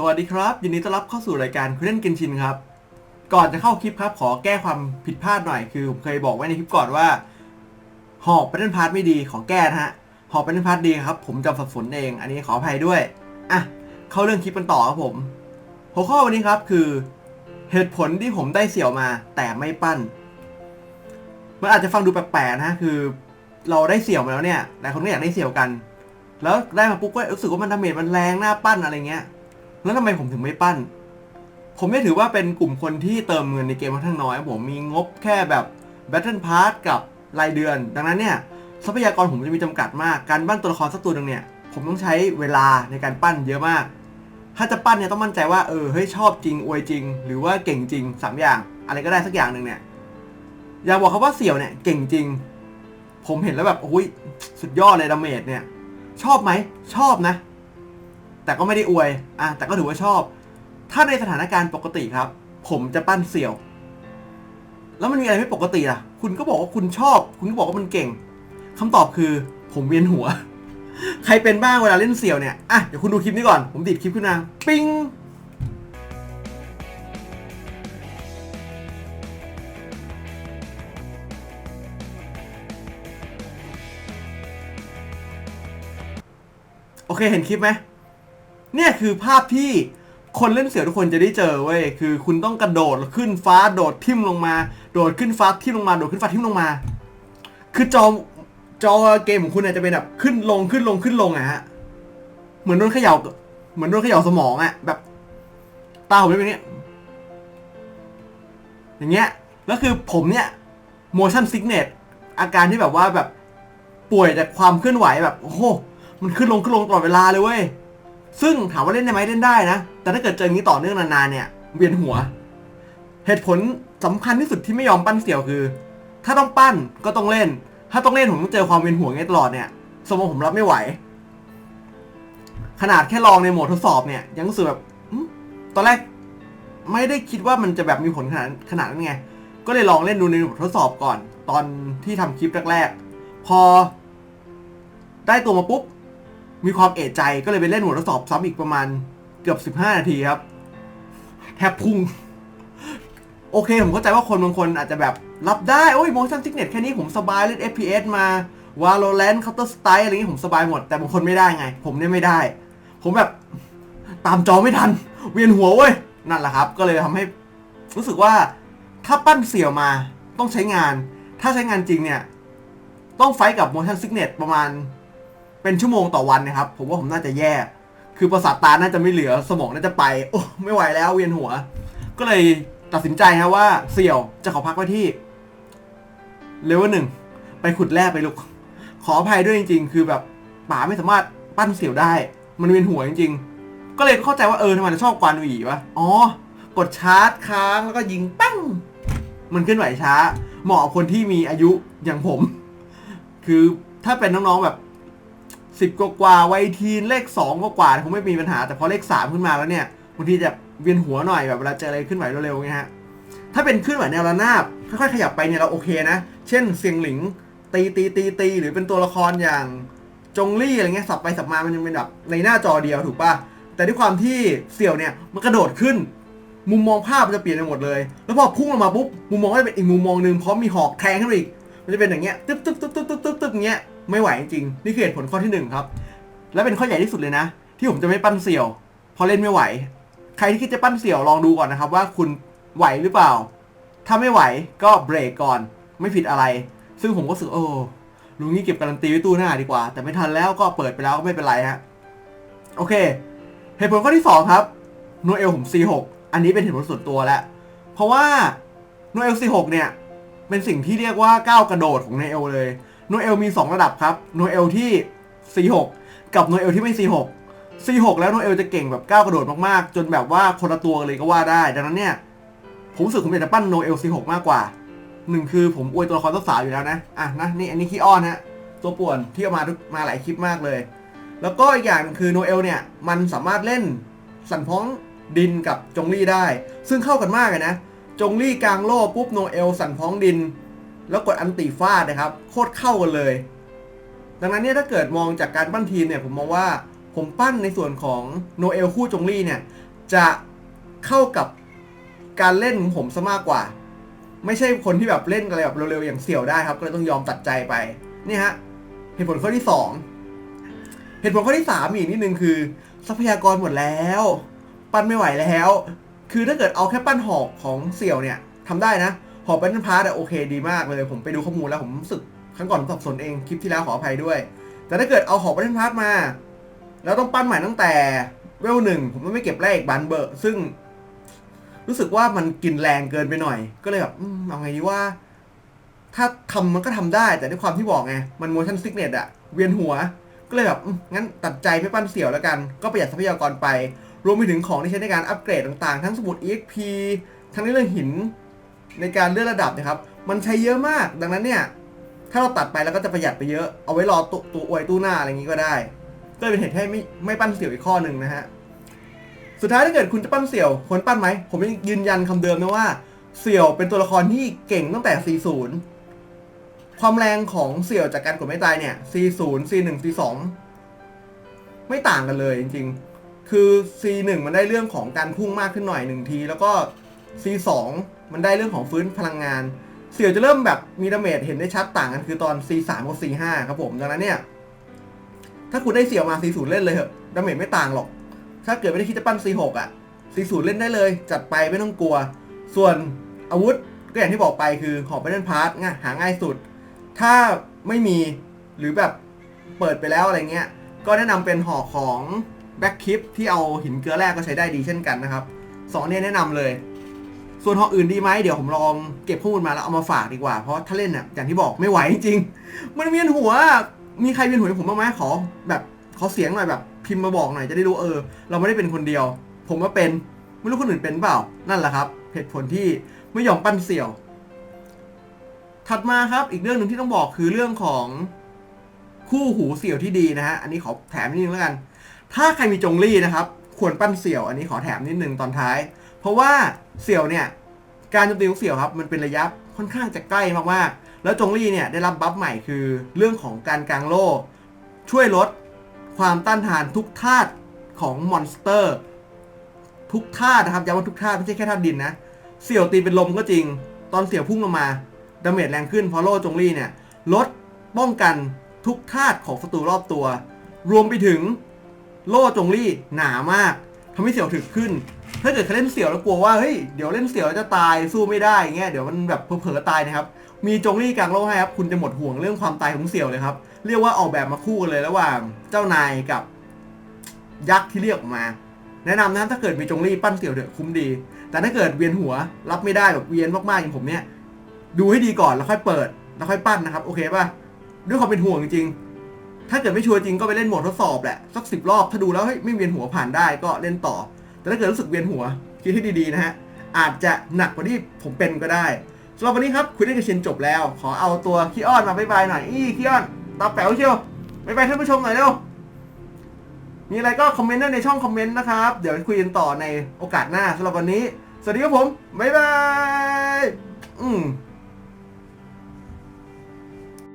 สวัสดีครับ ยินดีต้อนรับเข้าสู่รายการคุเล่นกินชินครับ ก่อนจะเข้าคลิปครับ ขอแก้ความผิดพลาดหน่อยคือผมเคยบอกไว้ในคลิปก่อนว่า หอบไปเล่นพาร์ทไม่ดีขอแก้นะฮะหอบไปเล่นพาร์ทดีครับ ผมจำสับสนเอง อันนี้ขออภัยด้วยอะเข้าเรื่องคลิปกันต่อครับผมหัวข้อวันนี้ครับคือ เหตุผลที่ผมได้เสี่ยวมา แต่ไม่ปั้นมันอาจจะฟังดูแปลกๆนะฮะคือ เราได้เสี่ยวมาแล้วเนี่ยหลายคนก็อยากได้เสี่ยวกัน แล้วได้มาปุ๊บก็รู้สึกว่ามันดาเมจมันแรงหน้าปั้นอะไรเงี้ย แล้วทำไมผมถึงไม่ปั้น ผมไม่ถือว่าเป็นกลุ่มคนที่เติมเงินในเกมค่อนข้างน้อยผมมีงบแค่แบบ Battle Pass กับรายเดือน ดังนั้นเนี่ยทรัพยากรผมจะมีจำกัดมาก การปั้นตัวละครสักตัวหนึ่งเนี่ย ผมต้องใช้เวลาในการปั้นเยอะมาก ถ้าจะปั้นเนี่ยต้องมั่นใจว่าเออเฮ้ยชอบจริงอวยจริง หรือว่าเก่งจริงสามอย่าง อะไรก็ได้สักอย่างหนึ่งเนี่ยอยากบอกครับว่าเสี่ยวเนี่ยเก่งจริง ผมเห็นแล้วแบบโอ้ยสุดยอดเลยดาเมจเนี่ย ชอบไหมชอบนะ แต่ก็ไม่ได้อวยอะแต่ก็ถือว่าชอบ ถ้าในสถานการณ์ปกติครับ ผมจะปั้นเสี่ยว แล้วมันมีอะไรไม่ปกติล่ะ คุณก็บอกว่าคุณชอบ คุณก็บอกว่ามันเก่งคำตอบคือผมเวียนหัว ใครเป็นบ้างเวลาเล่นเสี่ยวเนี่ยอะเดี๋ยวคุณดูคลิปนี้ก่อน ผมดิดคลิปขึ้นมาปิ้งโอเคเห็นคลิปไหม เนี่ยคือภาพที่คนเล่นเสือทุกคนจะได้เจอเว้ยคือคุณต้องกระโดดขึ้นฟ้าโดดทิ่มลงมา โดดขึ้นฟ้าทิ่มลงมาโดดขึ้นฟ้าทิ่มลงมา คือจอจอเกมของคุณเนี่ยจะเป็นแบบขึ้นลงขึ้นลงขึ้นลงอะฮะเหมือนโดนเขย่าเหมือนโดนเขย่าสมองอะแบบตาผมเป็นแบบนี้อย่างเงี้ยแล้วคือผมเนี่ย motion sickness อาการที่แบบว่าแบบป่วยจากความเคลื่อนไหวแบบโอ้โหมันขึ้นลงขึ้นลงตลอดเวลาเลยเว้ย ซึ่งถามว่าเล่นได้ไหมเล่นได้นะ แต่ถ้าเกิดเจออย่างนี้ต่อเนื่องนานๆเนี่ย เวียนหัว เหตุผลสำคัญที่สุดที่ไม่ยอมปั้นเสี่ยวคือ ถ้าต้องปั้นก็ต้องเล่น ถ้าต้องเล่นผมต้องเจอความเวียนหัวอย่างนี้ตลอดเนี่ย สมองผมรับไม่ไหว ขนาดแค่ลองในโหมดทดสอบเนี่ย ยังรู้สึกแบบตอนแรก ไม่ได้คิดว่ามันจะแบบมีผลขนาดขนาดนั้นไง ก็เลยลองเล่นดูในโหมดทดสอบก่อน ตอนที่ทำคลิปแรกๆ พอ ได้ตัวมาปุ๊บ มีความเอะใจก็เลยไปเล่นหมดทดสอบซ้ำอีกประมาณเกือบ 15 นาทีครับ แทบพุ่ง โอเค ผมเข้าใจว่าคนบางคนอาจจะแบบรับได้ โอ้ย motion sickness แค่นี้ผมสบายเล่น FPS มา Valorant Counter Strike อะไรอย่างนี้ผมสบายหมด แต่บางคนไม่ได้ไง ผมเนี่ยไม่ได้ ผมแบบตามจอไม่ทัน เวียนหัวเว้ย นั่นแหละครับ ก็เลยทำให้รู้สึกว่าถ้าปั้นเสี่ยวมาต้องใช้งาน ถ้าใช้งานจริงเนี่ย ต้องไฟกับ motion sickness ประมาณ เป็นชั่วโมงต่อวันนะครับ ผมว่าผมน่าจะแย่ คือประสาทตาน่าจะไม่เหลือสมองน่าจะไป โอ้ไม่ไหวแล้วเวียนหัว ก็เลยตัดสินใจครับว่าเสี่ยวจะขอพักไว้ที่เลเวลหนึ่งไปขุดแร่ไปลุกขออภัยด้วยจริง ๆ คือแบบป๋าไม่สามารถปั้นเสี่ยวได้ มันเวียนหัวจริง ๆ ก็เลยเข้าใจว่าเออทำไมเราชอบกวานหวีวะอ๋อกดชาร์จค้างแล้วก็ยิงปั้งมันเคลื่อนไหวช้า เหมาะกับคนที่มีอายุอย่างผม คือถ้าเป็นน้องๆแบบ สิบกว่าๆวัยทีนเลขสองกว่าคงไม่มีปัญหาแต่พอเลขสามขึ้นมาแล้วเนี่ยบางทีจะเวียนหัวหน่อยแบบเวลาเจออะไรขึ้นไหวเร็วๆไงฮะถ้าเป็นขึ้นไหวแนวระนาบค่อยๆขยับไปเนี่ยเราโอเคนะ เช่นเสียงหลิงตีตีตีตีหรือเป็นตัวละครอย่างจงลี่อะไรเงี้ยสับไปสับมามันยังเป็นแบบในหน้าจอเดียวถูกป่ะแต่ด้วยความที่เสี่ยวเนี่ยมันกระโดดขึ้น มุมมองภาพมันจะเปลี่ยนไปหมดเลย แล้วพอพุ่งลงมาปุ๊บมุมมองก็จะเป็นอีกมุมมองหนึ่งพร้อมมีหอกแทงขึ้นไปอีกมันจะเป็นอย่างเงี้ยตึ๊บตึ๊บตึ๊บตึ๊บตึ๊บตึ๊บตึ๊บอย่างเงี้ย ไม่ไหวจริงๆนี่คือเหตุผลข้อที่หนึ่งครับ และเป็นข้อใหญ่ที่สุดเลยนะ ที่ผมจะไม่ปั้นเสี่ยวเพราะเล่นไม่ไหว ใครที่คิดจะปั้นเสี่ยวลองดูก่อนนะครับว่าคุณไหวหรือเปล่า ถ้าไม่ไหวก็เบรกก่อน ไม่ผิดอะไร ซึ่งผมก็รู้สึกโอ้ลุงนี่เก็บการันตีไว้ตู้หน้าดีกว่า แต่ไม่ทันแล้วก็เปิดไปแล้วก็ไม่เป็นไรฮะโอเค เหตุผลข้อที่สองครับโนเอลผม C6 อันนี้เป็นเหตุผลส่วนตัวแล้วเพราะว่าโนเอล C6 เนี่ยเป็นสิ่งที่เรียกว่าก้าวกระโดดของโนเอลเลย โนเอลมี 2 ระดับครับโนเอลที่ C6 กับโนเอลที่ไม่ C6 C6 แล้วโนเอลจะเก่งแบบก้าวกระโดดมากๆ จนแบบว่าคนละตัวเลยก็ว่าได้ ดังนั้นเนี่ย ผมรู้สึกผมอยากจะปั้นโนเอล C6 มากกว่าหนึ่งคือผมอวยตัวละครสาวอยู่แล้วนะ อะนะนี่อันนี้ขี้อ้อนฮะตัวป่วนที่เอามามาหลายคลิปมากเลย แล้วก็อีกอย่างหนึ่งคือโนเอลเนี่ย มันสามารถเล่นสันพ้องดินกับจงลี่ได้ ซึ่งเข้ากันมากเลยนะ จงลี่กลางโล่ปุ๊บโนเอลสันพ้องดิน แล้วกดอันติฟาดนะครับ โคตรเข้ากันเลย ดังนั้นเนี่ยถ้าเกิดมองจากการปั้นทีมเนี่ยผมมองว่าผมปั้นในส่วนของโนเอลคู่จงลี่เนี่ย จะเข้ากับการเล่นของผมซะมากกว่า ไม่ใช่คนที่แบบเล่นอะไรแบบเร็วๆอย่างเสี่ยวได้ครับ ก็เลยต้องยอมตัดใจไปนี่ฮะเหตุผลข้อที่สองเหตุผลข้อที่สามอีกนิดนึงคือ ทรัพยากรหมดแล้ว ปั้นไม่ไหวแล้ว คือถ้าเกิดเอาแค่ปั้นหอกของเสี่ยวเนี่ยทำได้นะ หอกเป็นพาร์ตโอเคดีมากเลย ผมไปดูข้อมูลแล้วผมรู้สึกครั้งก่อนผมสับสนเองคลิปที่แล้วขออภัยด้วย แต่ถ้าเกิดเอาหอกเป็นพาร์ตมา แล้วต้องปั้นใหม่ตั้งแต่เวลหนึ่งผมต้องไม่เก็บแรกบันเบอร์ซึ่ง รู้สึกว่ามันกินแรงเกินไปหน่อย ก็เลยแบบเอาไงดีว่า ถ้าทำมันก็ทำได้แต่ด้วยความที่บอกไง มัน motion sickness อะเวียนหัว ก็เลยแบบงั้นตัดใจไม่ปั้นเสี่ยวแล้วกัน ก็ประหยัดทรัพยากรไป รวมไปถึงของที่ใช้ในการอัปเกรดต่างๆ ทั้งสมุด EXP ทั้งในเรื่องหิน ในการเลื่อนระดับนะครับ มันใช้เยอะมาก ดังนั้นเนี่ย ถ้าเราตัดไปแล้วก็จะประหยัดไปเยอะ เอาไว้รอตัวตัวอวยตู้หน้าอะไรอย่างนี้ก็ได้ ก็เป็นเหตุให้ไม่ไม่ปั้นเสี่ยวอีกข้อหนึ่งนะฮะ สุดท้ายถ้าเกิดคุณจะปั้นเสี่ยวควรปั้นไหม ผมยังยืนยันคำเดิมนะว่า เสี่ยวเป็นตัวละครที่เก่งตั้งแต่ 40 ความแรงของเสี่ยวจากการกดไม่ตายเนี่ย 40 C1 C2 ไม่ต่างกันเลยจริง ๆ คือ C1 มันได้เรื่องของการพุ่งมากขึ้นหน่อยหนึ่งที แล้วก็ C2 มันได้เรื่องของฟื้นพลังงาน เสี่ยวจะเริ่มแบบมีดาเมจเห็นได้ชัดต่างกันคือตอน C3 กับ C5 ครับผมดังนั้นเนี่ย ถ้าคุณได้เสี่ยวมา C0 เล่นเลยเถอะดาเมจไม่ต่างหรอก ถ้าเกิดไม่ได้คิดจะปั้น C6 อะ C0 เล่นได้เลย จัดไปไม่ต้องกลัว ส่วนอาวุธก็อย่างที่บอกไปคือหอบไปเล่นพาร์ทง่ายหาง่ายสุด ถ้าไม่มีหรือแบบเปิดไปแล้วอะไรเงี้ย ก็แนะนำเป็นหอของแบ็คคิปที่เอาหินเกลือแร่ก็ใช้ได้ดีเช่นกันนะครับสองนนี้แนะนำเลย ส่วนหออื่นดีไหมเดี๋ยวผมลองเก็บข้อมูลมาแล้วเอามาฝากดีกว่า เพราะถ้าเล่นเนี่ยอย่างที่บอกไม่ไหวจริง มันเวียนหัว มีใครเวียนหัวผมบ้างไหมขอ แบบขอเสียงหน่อยแบบพิมพ์มาบอกหน่อยจะได้รู้เออ เราไม่ได้เป็นคนเดียว ผมว่าเป็นไม่รู้คนอื่นเป็นเปล่า นั่นแหละครับเหตุผลที่ไม่ยอมปั้นเสี่ยว ถัดมาครับ อีกเรื่องหนึ่งที่ต้องบอกคือเรื่องของคู่หูเสี่ยวที่ดีนะฮะ อันนี้ขอแถมนิดนึงแล้วกัน ถ้าใครมีจงลี่นะครับ ควรปั้นเสี่ยว อันนี้ขอแถมนิดนึงตอนท้าย เพราะว่าเสี่ยวเนี่ย การโจมตีของเสี่ยวครับ มันเป็นระยะค่อนข้างจะใกล้มากๆ แล้วจงลี่เนี่ยได้รับบัฟใหม่คือเรื่องของการกางโล่ ช่วยลดความต้านทานทุกธาตุของมอนสเตอร์ ทุกธาตุนะครับย้ำว่าทุกธาตุไม่ใช่แค่ธาตุดินนะเสี่ยวตีเป็นลมก็จริง ตอนเสี่ยวพุ่งลงมาดาเมจแรงขึ้นเพราะโล่จงลี่เนี่ยลดป้องกันทุกธาตุของศัตรูรอบตัว รวมไปถึงโล่จงลี่หนามากทำให้เสี่ยวถึกขึ้น ถ้าเกิดเขาเล่นเสี่ยวแล้วกลัวว่าเฮ้ยเดี๋ยวเล่นเสี่ยวแล้วจะตายสู้ไม่ได้อย่างเงี้ยเดี๋ยวมันแบบเผลอๆตายนะครับมีจงลี่กลางโล่ให้ครับคุณจะหมดห่วงเรื่องความตายของเสี่ยวเลยครับ เรียกว่าออกแบบมาคู่กันเลยระหว่างเจ้านายกับยักษ์ที่เรียกออกมา แนะนำนะถ้าเกิดมีจงลี่ปั้นเสี่ยวเถอะคุ้มดี แต่ถ้าเกิดเวียนหัวรับไม่ได้แบบเวียนมากๆอย่างผมเนี่ยดูให้ดีก่อนแล้วค่อยเปิดแล้วค่อยปั้นนะครับโอเคป่ะด้วยความเป็นห่วงจริงๆถ้าเกิดไม่ชัวร์จริงก็ไปเล่นโหมดทดสอบแหละสักสิบรอบถ้าดูแล้วเฮ้ยไม่เวียนหัวผ่านได้ก็เล่นต่อ แต่ถ้าเกิดรู้สึกเวียนหัวคิดให้ดีๆนะฮะอาจจะหนักกว่าที่ผมเป็นก็ได้สำหรับวันนี้ครับคุยเรื่องกับเชนจบแล้ว ขอเอาตัวขี้อ้อนมาบายบายหน่อยอี้ขี้อ้อนตาแป๋วเชียวบายบายท่านผู้ชมหน่อยเร็วมีอะไรก็คอมเมนต์ได้ในช่องคอมเมนต์นะครับ เดี๋ยวคุยกันต่อในโอกาสหน้าสำหรับวันนี้ สวัสดีครับผม บ๊ายบาย อืม